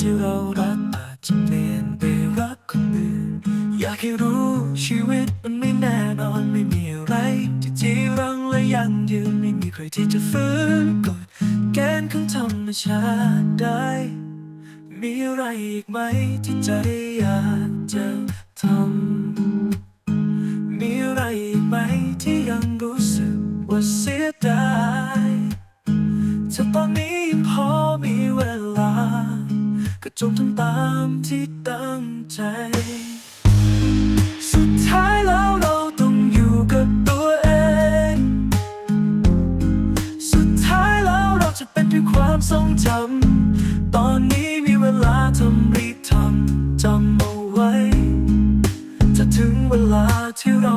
ที่เรารักอาจจะเปลี่ยนไปรักคนอื่น อยากให้รู้ชีวิตมันไม่แน่นอนไม่มีอะไรที่จีรังและยังยืนไม่มีใครที่จะฟื้นกฎแกนของธรรมชาติได้ มีอะไรอีกไหมที่ใจอยาก ก็จงทำตามที่ตั้งใจ สุดท้ายแล้วเราต้องอยู่กับตัวเอง สุดท้ายแล้วเราจะเป็นเพียงความทรงจำ ตอนนี้มีเวลาทำรีบทำจำเอาไว้ จะถึงเวลาที่เรา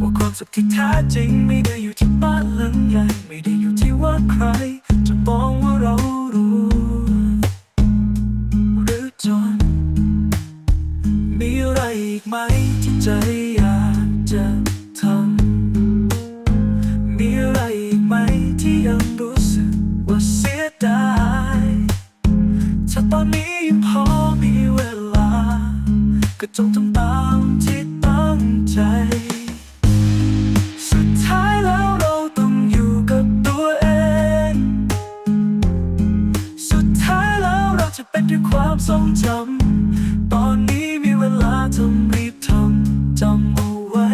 ว่าความสุขที่แท้จริงไม่ได้อยู่ที่บ้านหลังใหญ่ไม่ได้อยู่ที่ว่าใคร จะมองว่าเรารวยหรือจน มีอะไรอีกไหมที่ใจอยากจะทำมีอะไรอีกไหมที่ยังรู้สึกว่าเสียดายถ้าตอนนี้ยังพอมีเวลา ก็จงทำตาม ใจ สุดท้ายแล้วเราต้องอยู่กับตัวเอง สุดท้ายแล้วเราจะเป็นด้วยความทรงจำ ตอนนี้มีเวลาทำรีบทำจำเอาไว้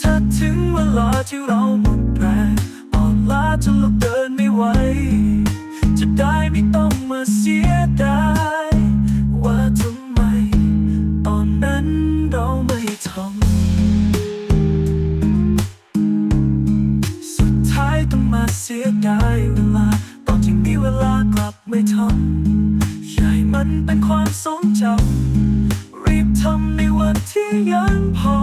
ถ้าถึงเวลาที่เราหมดแรงอ่อนล้าจนลุกเดินไม่ไหว จะได้ไม่ต้องมาเสียดาย เสียดายเวลา ตอนที่มีเวลากลับไม่ทำให้มันเป็นความทรงจำรีบทำในวันที่ยังพอ